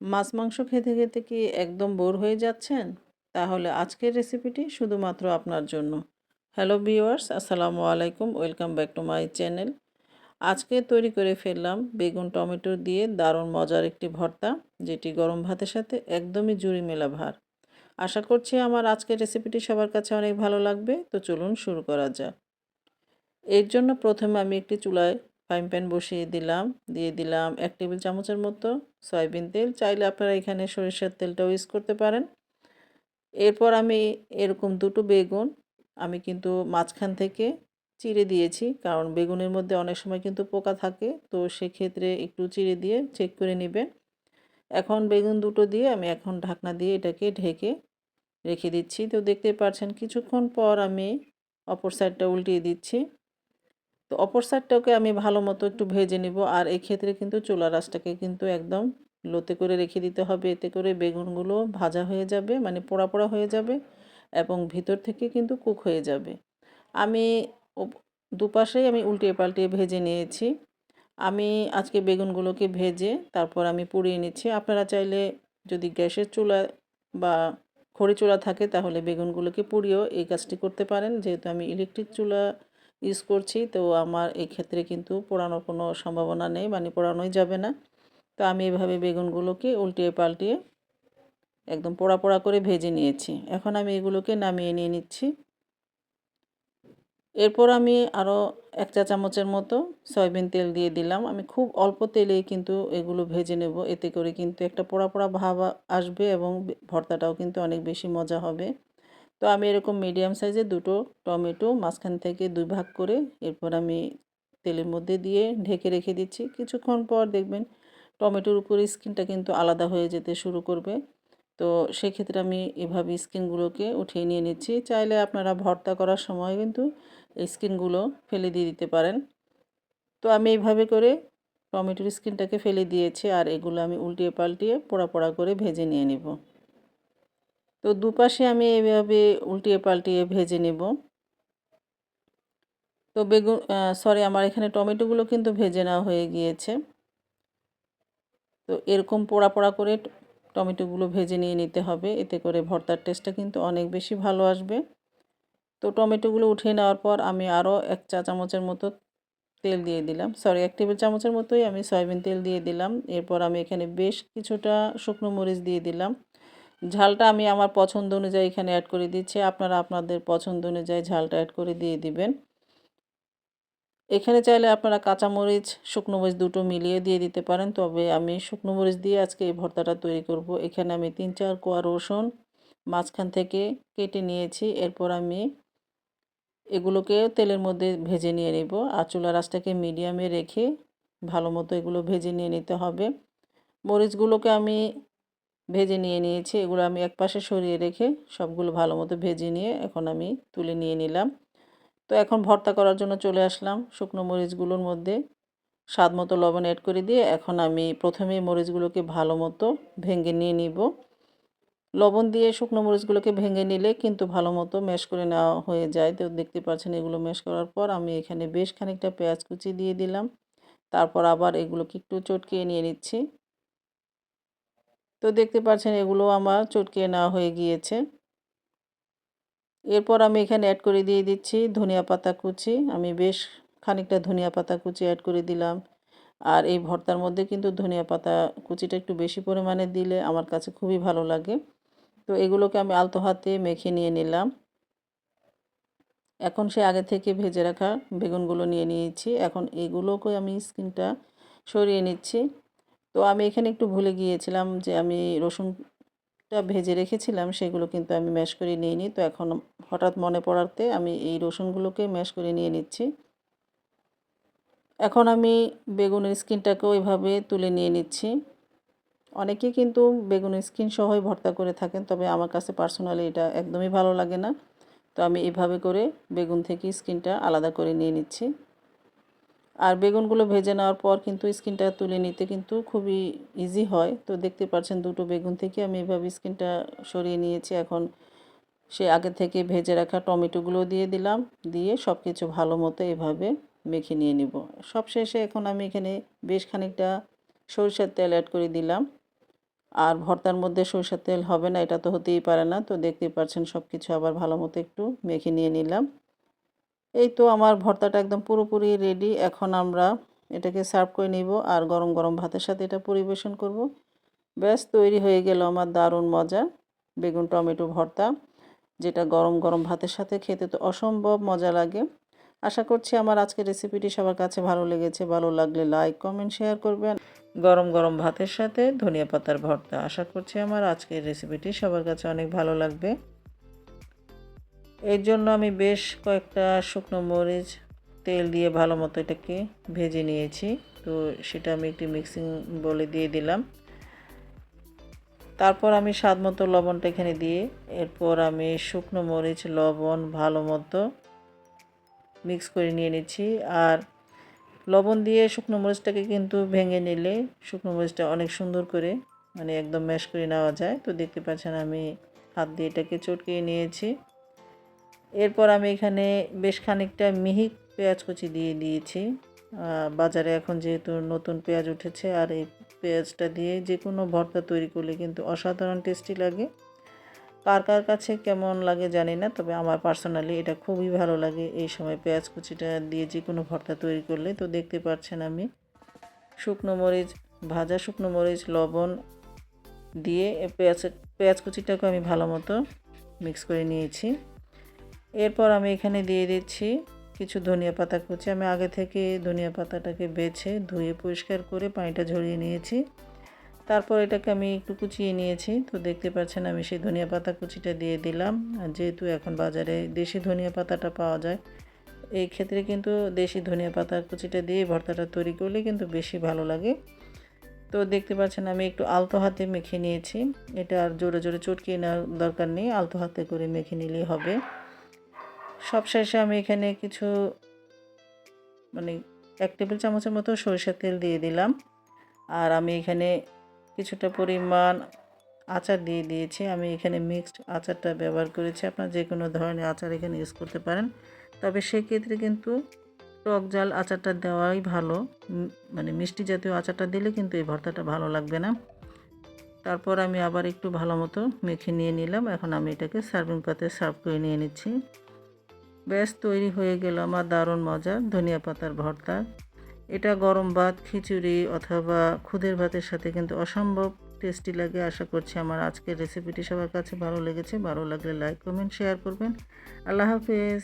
মাছ মাংস খেতে খেতে কি একদম বোর হয়ে যাচ্ছেন? তাহলে আজকের রেসিপিটি শুধুমাত্র আপনার জন্য। হ্যালো ভিউয়ার্স আসসালামু আলাইকুম welcome back to my channel আজকে তৈরি করে ফেললাম বেগুন, টমেটো দিয়ে দারুণ মজার একটি ভর্তা, যেটি গরম ভাতের সাথে একদমই জুড়ি মেলা ভার। আশা করছি আমার আজকের রেসিপিটি সবার কাছে অনেক ভালো লাগবে, তো চলুন শুরু করা যাক। এর জন্য প্রথমে আমি একটি চুলায় ফ্রাইং প্যান বসিয়ে দিলাম, দিয়ে দিলাম এক টেবিল চামচের মতো সয়াবিন তেল। চাইলে আপনারা এখানে সরিষার তেলটাও ইউজ করতে পারেন। এরপর আমি এরকম দুটো বেগুন আমি কিন্তু মাঝখান থেকে চিড়ে দিয়েছি, কারণ বেগুনের মধ্যে অনেক সময় কিন্তু পোকা থাকে, তো সেক্ষেত্রে একটু চিড়ে দিয়ে চেক করে নেবেন। এখন বেগুন দুটো দিয়ে আমি এখন ঢাকনা দিয়ে এটাকে ঢেকে রেখে দিচ্ছি। তো দেখতে পাচ্ছেন কিছুক্ষণ পর আমি অপর সাইডটা উল্টিয়ে দিচ্ছি। তো অপর সাইডটাকে আমি ভালো মতো একটু ভেজে নিব। আর এই ক্ষেত্রে কিন্তু চুলা রাসটাকে কিন্তু একদম লোতে করে রেখে দিতে হবে। এতে করে বেগুনগুলো ভাজা হয়ে যাবে মানে পোড়া পোড়া হয়ে যাবে এবং ভিতর থেকে কিন্তু কুক হয়ে যাবে। আমি দুপাশেই আমি উল্টিয়ে পাল্টিয়ে ভেজে নিয়েছি। আমি আজকে বেগুনগুলোকে ভেজে তারপর আমি পুড়িয়ে নিচ্ছি। আপনারা চাইলে যদি গ্যাসের চুলা বা খড়ি চুলা থাকে তাহলে বেগুনগুলোকে পুড়িয়েও এই কাজটি করতে পারেন। যেহেতু আমি ইলেকট্রিক চুলা ইউজ করছি। তো আমার এই ক্ষেত্রে কিন্তু পোড়ানোর কোনো সম্ভাবনা নেই মানে পোড়ানোই যাবে না। তো আমি এভাবে বেগুনগুলোকে উল্টিয়ে পাল্টিয়ে একদম পোড়া পোড়া করে ভেজে নিয়েছি। এখন আমি এগুলোকে নামিয়ে নিয়ে নিচ্ছি। এরপর আমি আরও এক চা চামচের মতো সয়াবিন তেল দিয়ে দিলাম। আমি খুব অল্প তেলেই কিন্তু এগুলো ভেজে নেব। এতে করে কিন্তু একটা পোড়া পোড়া ভাব আসবে এবং ভর্তাটাও কিন্তু অনেক বেশি মজা হবে। তো আমি এরকম মিডিয়াম সাইজে দুটো টমেটো মাঝখান থেকে দুই ভাগ করে এরপর আমি তেলের মধ্যে দিয়ে ঢেকে রেখে দিচ্ছি। কিছুক্ষণ পর দেখবেন টমেটোর উপরে স্কিনটা কিন্তু আলাদা হয়ে যেতে শুরু করবে। তো সেক্ষেত্রে আমি এভাবে স্কিনগুলোকে উঠিয়ে নিয়ে নিচ্ছি। চাইলে আপনারা ভর্তা করার সময় কিন্তু এই স্কিনগুলো ফেলে দিয়ে দিতে পারেন। তো আমি এইভাবে করে টমেটোর স্কিনটাকে ফেলে দিয়েছি আর এগুলো আমি উল্টিয়ে পাল্টিয়ে পোড়া পোড়া করে ভেজে নিয়ে নিব। তো দুপাশে আমি এভাবে উল্টিয়ে পাল্টিয়ে ভেজে নেব। তো বেগুন সরি আমার এখানে টমেটোগুলো কিন্তু ভেজে নেওয়া হয়ে গিয়েছে। তো এরকম পোড়া পোড়া করে টমেটোগুলো ভেজে নিয়ে নিতে হবে, এতে করে ভর্তার টেস্টটা কিন্তু অনেক বেশি ভালো আসবে। তো টমেটোগুলো উঠিয়ে নেওয়ার পর আমি আরও এক চা চামচের মতো তেল দিয়ে দিলাম। সরি এক টেবিল চামচের মতোই আমি সয়াবিন তেল দিয়ে দিলাম। এরপর আমি এখানে বেশ কিছুটা শুকনো মরিচ দিয়ে দিলাম। ঝালটা আমি আমার পছন্দ অনুযায়ী এখানে অ্যাড করে দিচ্ছি। আপনারা আপনাদের পছন্দ অনুযায়ী ঝালটা অ্যাড করে দিয়ে দিবেন। এখানে চাইলে আপনারা কাঁচামরিচ, শুকনো মরিচ দুটো মিলিয়ে দিয়ে দিতে পারেন। তবে আমি শুকনো মরিচ দিয়ে আজকে এই ভর্তাটা তৈরি করব। এখানে আমি তিন চার কোয়া রসুন মাঝখান থেকে কেটে নিয়েছি। এরপর আমি এগুলোকে তেলের মধ্যে ভেজে নিয়ে নেব। আর চুলা রাসটাকে মিডিয়ামে রেখে ভালো মতো এগুলো ভেজে নিয়ে নিতে হবে। মরিচগুলোকে আমি ভেজে নিয়ে নিয়েছি। এগুলো আমি এক পাশে সরিয়ে রেখে সবগুলো ভালো মতো ভেজে নিয়ে এখন আমি তুলে নিয়ে নিলাম। তো এখন ভর্তা করার জন্য চলে আসলাম শুকনো মরিচগুলোর মধ্যে। স্বাদ মতো লবণ অ্যাড করে দিয়ে এখন আমি প্রথমে মরিচগুলোকে ভালো মতো ভেঙে নিয়ে নিব। লবণ দিয়ে শুকনো মরিচগুলোকে ভেঙে নিলে কিন্তু ভালো মতো ম্যাশ করে নেওয়া হয়ে যায়। তো দেখতে পাচ্ছেন এগুলো ম্যাশ করার পর আমি এখানে বেশ খানিকটা পেঁয়াজ কুচি দিয়ে দিলাম। তারপর আবার এগুলোকে একটু চটকিয়ে নিয়ে নিচ্ছি। তো দেখতে পাচ্ছেন এগুলো আমার চটকিয়ে নেওয়া হয়ে গিয়েছে। এরপর আমি এখানে অ্যাড করে দিয়ে দিচ্ছি ধনিয়া পাতা কুচি। আমি বেশ খানিকটা ধনিয়া পাতা কুচি অ্যাড করে দিলাম। আর এই ভর্তার মধ্যে কিন্তু ধনিয়া পাতা কুচিটা একটু বেশি পরিমাণে দিলে আমার কাছে খুবই ভালো লাগে। তো এগুলোকে আমি আলতো হাতে মেখে নিয়ে নিলাম। এখন সে আগে থেকে ভেজে রাখা বেগুনগুলো নিয়ে নিয়েছি। এখন এগুলোকে আমি স্কিনটা সরিয়ে নিচ্ছি। তো আমি এখানে একটু ভুলে গিয়েছিলাম যে আমি রসুনটা ভেজে রেখেছিলাম, সেগুলো কিন্তু আমি ম্যাশ করে নিয়ে নিই তো এখন হঠাৎ মনে পড়াতে আমি এই রসুনগুলোকে ম্যাশ করে নিয়ে নিচ্ছি। এখন আমি বেগুনের স্কিনটাকেও এভাবে তুলে নিয়ে নিচ্ছি। অনেকে কিন্তু বেগুনের স্কিন সহই ভর্তা করে থাকেন, তবে আমার কাছে পার্সোনালি এটা একদমই ভালো লাগে না। তো আমি এভাবে করে বেগুন থেকে স্কিনটা আলাদা করে নিয়ে নিচ্ছি। আর বেগুনগুলো ভেজে নেওয়ার পর কিন্তু স্কিনটা তুলে নিতে কিন্তু খুবই ইজি হয়। তো দেখতে পাচ্ছেন দুটো বেগুন থেকে আমি এভাবে স্কিনটা সরিয়ে নিয়েছি। এখন সে আগে থেকে ভেজে রাখা টমেটোগুলো দিয়ে দিলাম। দিয়ে সব কিছু ভালো মতো এভাবে মেখে নিয়ে নিব। সব শেষে এখন আমি এখানে বেশ খানিকটা সরিষার তেল অ্যাড করে দিলাম। আর ভর্তার মধ্যে সরষের তেল হবে না, এটা তো হতেই পারে না। তো দেখতেই পাচ্ছেন সব কিছু আবার ভালো মতো একটু মেখে নিয়ে নিলাম। এই তো আমার ভর্তাটা একদম পুরোপুরি রেডি এখন আমরা এটাকে সার্ভ করে নিব আর গরম গরম ভাতের সাথে এটা পরিবেশন করব। ব্যাস, তৈরি হয়ে গেল আমার দারুণ মজা বেগুন টমেটো ভর্তা, যেটা গরম গরম ভাতের সাথে খেতে তো অসম্ভব মজা লাগে। আশা করছি আমার আজকের রেসিপিটি সবার কাছে ভালো লেগেছে। ভালো লাগলে লাইক কমেন্ট শেয়ার করবেন। গরম গরম ভাতের সাথে ধনিয়া পাতার ভর্তা। আশা করছি আমার আজকের রেসিপিটি সবার কাছে অনেক ভালো লাগবে। এর জন্য আমি বেশ কয়েকটা শুকনো মরিচ, তেল দিয়ে ভালো মতো এটাকে ভেজে নিয়েছি। তো সেটা আমি একটি মিক্সিং বলে দিয়ে দিলাম। তারপর আমি স্বাদ মতো লবণটা এখানে দিয়ে, এরপর আমি শুকনো মরিচ, লবণ ভালো মতো মিক্স করে নিয়ে নিচ্ছি। আর লবণ দিয়ে শুকনো মরিচটাকে কিন্তু ভেঙে নিলে শুকনো মরিচটা অনেক সুন্দর করে মানে একদম ম্যাশ করে নেওয়া যায়। তো দেখতে পাচ্ছেন আমি হাত দিয়ে এটাকে চটকিয়ে নিয়েছি। এরপর আমি এখানে বেশ খানিকটা মিহি পেঁয়াজ কুচি দিয়ে দিয়েছি। বাজারে এখন যেহেতু নতুন পেঁয়াজ উঠেছে, আর এই পেঁয়াজটা দিয়ে যে কোনো ভর্তা তৈরি করলে কিন্তু অসাধারণ টেস্টি লাগে। কার কার কাছে কেমন লাগে জানি না, তবে আমার পার্সোনালি এটা খুবই ভালো লাগে এই সময় পেঁয়াজ কুচিটা দিয়ে যে কোনো ভর্তা তৈরি করলে। তো দেখতে পাচ্ছেন আমি শুকনো মরিচ, ভাজা শুকনো মরিচ, লবণ দিয়ে পেঁয়াজ পেঁয়াজ কুচিটাকে আমি ভালো মতো মিক্স করে নিয়েছি। এরপর আমি এখানে দিয়ে দিচ্ছি কিছু ধনিয়া পাতা কুচি। আমি আগে থেকে ধনিয়া পাতাটাকে বেছে ধুয়ে পরিষ্কার করে পানিটা ঝরিয়ে নিয়েছি। তারপর এটাকে আমি একটু কুচিয়ে নিয়েছি। তো দেখতে পাচ্ছেন আমি সেই ধনিয়া পাতা কুচিটা দিয়ে দিলাম। আর যেহেতু এখন বাজারে দেশি ধনিয়া পাতাটা পাওয়া যায়, এই ক্ষেত্রে কিন্তু দেশি ধনিয়া পাতা কুচিটা দিয়ে ভর্তাটা তৈরি করলে কিন্তু বেশি ভালো লাগে। তো দেখতে পাচ্ছেন আমি একটু আলতো হাতে মেখে নিয়েছি। এটা আর জোরে জোরে চটকিয়ে নেওয়ার দরকার নেই। আলতো হাতে করে মেখে নিলেই হবে। সব শেষে আমি এখানে কিছু মানে এক টেবিল চামচের মতো সরিষার তেল দিয়ে দিলাম। আর আমি এখানে কিছুটা পরিমাণ আচার দিয়ে দিয়েছি। আমি এখানে মিক্সড আচারটা ব্যবহার করেছি। আপনার যে কোনো ধরনের আচার এখানে ইউজ করতে পারেন। তবে সেক্ষেত্রে কিন্তু টক জাল আচারটা দেওয়াই ভালো। মানে মিষ্টি জাতীয় আচারটা দিলে কিন্তু এই ভর্তাটা ভালো লাগবে না। তারপর আমি আবার একটু ভালো মতো মেখে নিয়ে নিলাম। এখন আমি এটাকে সার্ভিং পাতে সার্ভ করে নিয়ে নিচ্ছি। ব্যাস তৈরি হয়ে গেল আমার দারুণ মজা ধনিয়া পাতার ভর্তা। এটা গরম ভাত, খিচুড়ি অথবা খুদের ভাতের সাথে কিন্তু অসম্ভব টেস্টি লাগে। আশা করছি আমার আজকের রেসিপিটি সবার কাছে ভালো লেগেছে। ভালো লাগলে লাইক কমেন্ট শেয়ার করবেন। আল্লাহ হাফেজ।